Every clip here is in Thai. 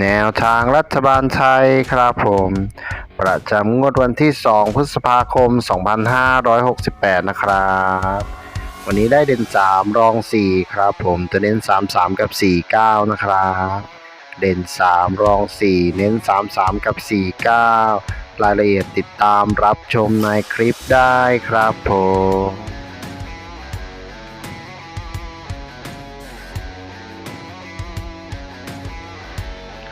แนวทางรัฐบาลไทยครับผม ประจำงวดวันที่ 2 พฤษภาคม 2568 นะครับ วันนี้ได้เด่น 3 รอง 4 ครับผมจะเน้น 33 กับ 49 นะครับ เด่น 3 รอง 4 เน้น 33 กับ 49 รายละเอียดติดตามรับชมในคลิปได้ครับผม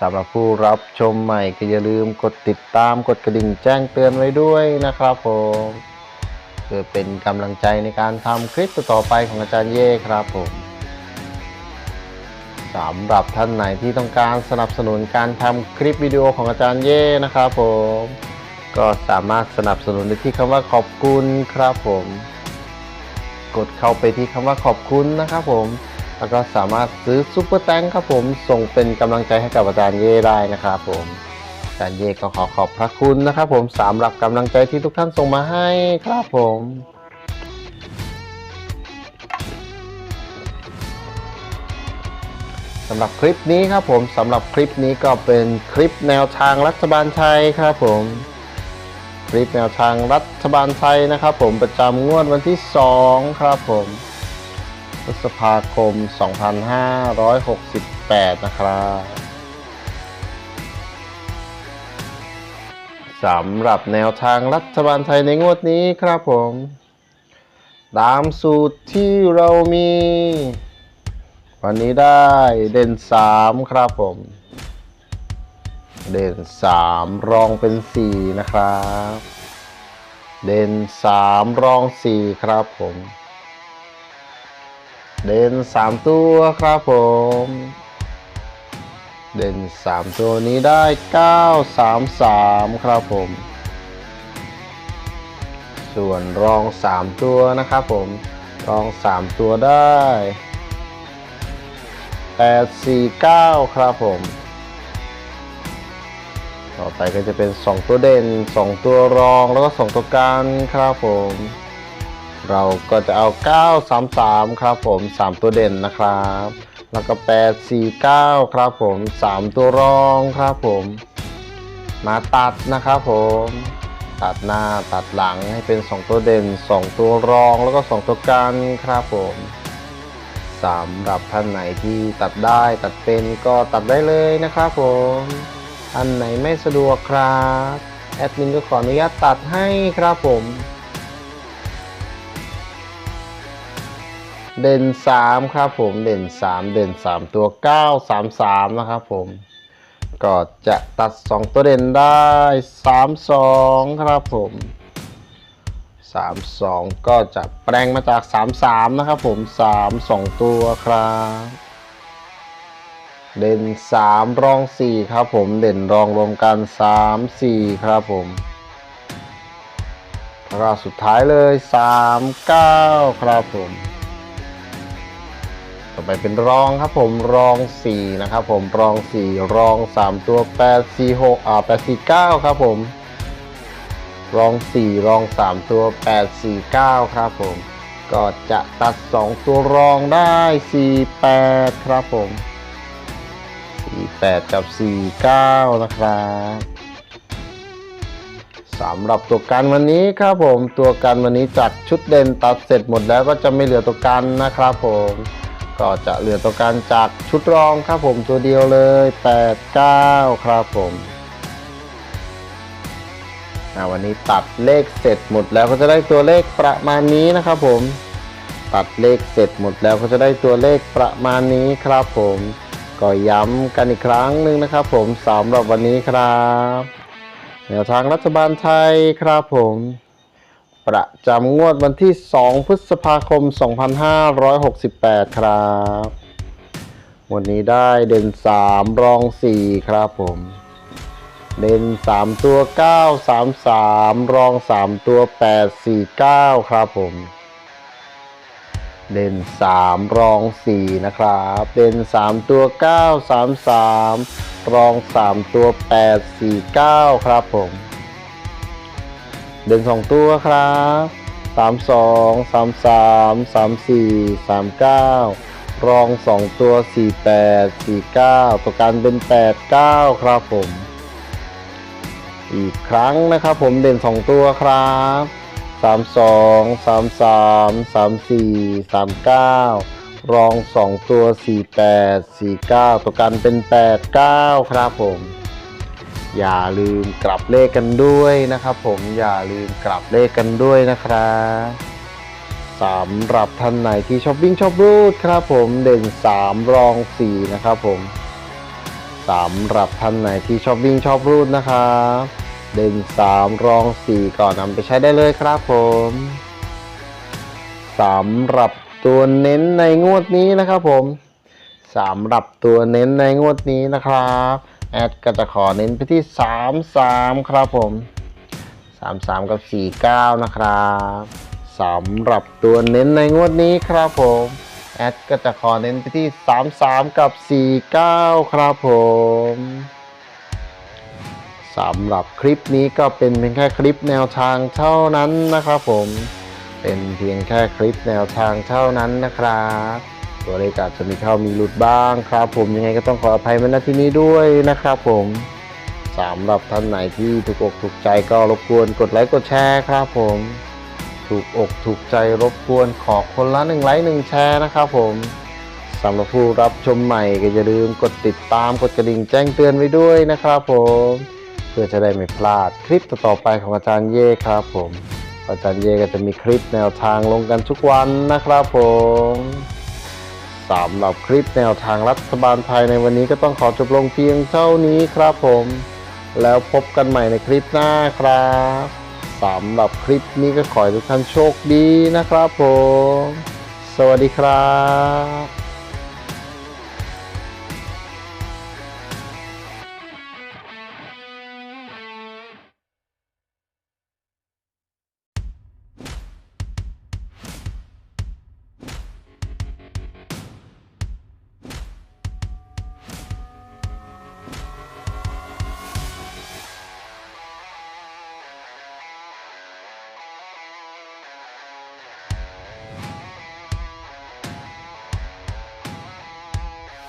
สำหรับผู้รับชมใหม่ก็อย่าลืมกดติดตามกดกระดิ่งแจ้งเตือนไว้ด้วยนะครับผมเพื่อเป็นกำลังใจในการทำคลิปต่อไปของอาจารย์เย่ครับผมสำหรับท่านไหนที่ต้องการสนับสนุนการทำคลิปวิดีโอของอาจารย์เย่นะครับผมก็สามารถสนับสนุนได้ที่คำว่าขอบคุณครับผม กดเข้าไปที่คำว่าขอบคุณนะครับผม แล้วก็สามารถซื้อซุปเปอร์แตงครับผม ส่งเป็นกำลังใจให้กับอาจารย์เย่ได้นะครับผมอาจารย์เย่ก็ขอขอบพระคุณนะครับผมสำหรับกำลังใจที่ทุกท่านส่งมาให้ครับผมสำหรับคลิปนี้ครับผมสำหรับคลิปนี้ก็เป็นคลิปแนวทางรัฐบาลไทยครับผมคลิปแนวทางรัฐบาลไทยนะครับผมประจำงวดวันที่ 2 ครับผม พฤษภาคม 2568 นะครับสำหรับแนวทางรัฐบาลไทยในงวดนี้ครับผม ตามสูตรที่เรามี วันนี้ได้เด่น 3 ครับผม เด่น 3 รองเป็น 4 นะครับ เด่น 3 รอง 4 ครับผม เด่นสามตัวครับผม เด่นสามตัวนี้ได้เก้าสามสามครับผม ส่วนรองสามตัวนะครับผม รองสามตัวได้แปดสี่เก้าครับผม ต่อไปก็จะเป็นสองตัวเด่นสองตัวรองแล้วก็สองตัวกลางครับผม เราก็จะเอา 933 ครับผม 3 ตัวเด่นนะครับ แล้วก็ 849 ครับผม 3 ตัวรองครับผม มาตัดนะครับผม ตัดหน้าตัดหลังให้เป็น 2 ตัวเด่น 2 ตัวรองแล้วก็ 2 ตัวกันครับผมสำหรับท่านไหนที่ตัดได้ตัดเป็นก็ตัดได้เลยนะครับผมท่านไหนไม่สะดวกครับ แอดมินก็ขออนุญาตตัดให้ครับผม เด่น3ครับผมเด่น3เด่น3ตัว9 3 3นะครับผมก็จะตัด2ตัวเด่นได้3 2ครับผม3 2ก็จะแปลงมาจาก3 3นะครับผม3 2ตัวครับเด่น3รอง4ครับผมเด่นรองรวมกัน3 4ครับผมแล้วสุดท้ายเลย 3 9 ครับผม ต่อไปเป็นรองครับผมรอง 4 นะครับผมรอง 4 รอง 3 ตัว 8 4 6อ่า8 4 9 ครับผมรอง 4 รอง 3 ตัว 8 4 9 ครับผม ก็จะตัด 2 ตัวรองได้ 4 8 ครับผม 4 8 กับ 4 9 นะครับสำหรับตัวกันวันนี้ครับผมตัวกันวันนี้จัดชุดเด่นตัดเสร็จหมดแล้วก็จะไม่เหลือตัวกันนะครับผม ก็จะเหลือตัวการจากชุดรองครับผมตัวเดียวเลย 8 9 ครับผมวันนี้ตัดเลขเสร็จหมดแล้วก็จะได้ตัวเลขประมาณนี้นะครับผม ตัดเลขเสร็จหมดแล้วก็จะได้ตัวเลขประมาณนี้ครับผม ก็ย้ำกันอีกครั้งหนึ่งนะครับผมสำหรับวันนี้ครับแนวทางรัฐบาลไทยครับผม ประจำงวดวันที่ 2 พฤษภาคม 2568 ครับ วันนี้ได้เด่น 3 รอง 4 ครับผม เด่น 3 ตัว 9 3 3 รอง 3 ตัว 8 4 9 ครับผม เด่น 3 รอง 4 นะครับ เด่น 3 ตัว 9 3 3 รอง 3 ตัว 8 4 9 ครับผม เด่น2ตัวครับ3 2 3 3 3 4 3 9รอง2ตัว4 8 4 9ตัวการเป็น8 9ครับผมอีกครั้งนะครับผมเด่น2ตัวครับสามสองสามสามสามสี่สามเก้ารองสองตัวสี่แปดสี่เก้าตัวกันเป็นแปดเก้าครับผม อย่าลืมกลับเลขกันด้วยนะครับ ผมอย่าลืมกลับเลขกันด้วยนะครับสำหรับท่านไหนที่ชอบวิ่งชอบรูดครับ ผมเด่นสามรองสี่นะครับผมสำหรับท่านไหนที่ชอบวิ่งชอบรูดนะครับเด่นสามรองสี่ก่อนนำไปใช้ได้เลยครับผมสำหรับตัวเน้นในงวดนี้นะครับผมสำหรับตัวเน้นในงวดนี้นะครับ แอดก็จะขอเน้นไปที่สามสามครับผมสามสามกับสี่เก้านะครับสำหรับตัวเน้นในงวดนี้ครับผมแอดก็จะขอเน้นไปที่สามสามกับสี่เก้าครับผมสำหรับคลิปนี้ก็เป็นเพียงแค่คลิปแนวทางเท่านั้นนะครับผม เป็นเพียงแค่คลิปแนวทางเท่านั้นนะครับ ตัวเลขอาจจะมีเข้ามีหลุดบ้างครับ ผมยังไงก็ต้องขออภัยมาณที่นี้ด้วยนะครับผมสำหรับท่านไหนที่ถูกอกถูกใจก็รบกวนกดไลค์กดแชร์ครับผม ถูกอกถูกใจรบกวนขอคนละหนึ่งไลค์หนึ่งแชร์นะครับผมสำหรับผู้รับชมใหม่ก็อย่าลืมกดติดตามกดกระดิ่งแจ้งเตือนไว้ด้วยนะครับผมเพื่อจะได้ไม่พลาดคลิปต่อไปของอาจารย์เย่ครับผม อาจารย์เย่ก็จะมีคลิปแนวทางลงกันทุกวันนะครับผม สำหรับคลิปแนวทางรัฐบาลไทยในวันนี้ก็ต้องขอจบลงเพียงเท่านี้ครับผม แล้วพบกันใหม่ในคลิปหน้าครับสำหรับคลิปนี้ก็ขอให้ทุกท่านโชคดีนะครับผม สวัสดีครับ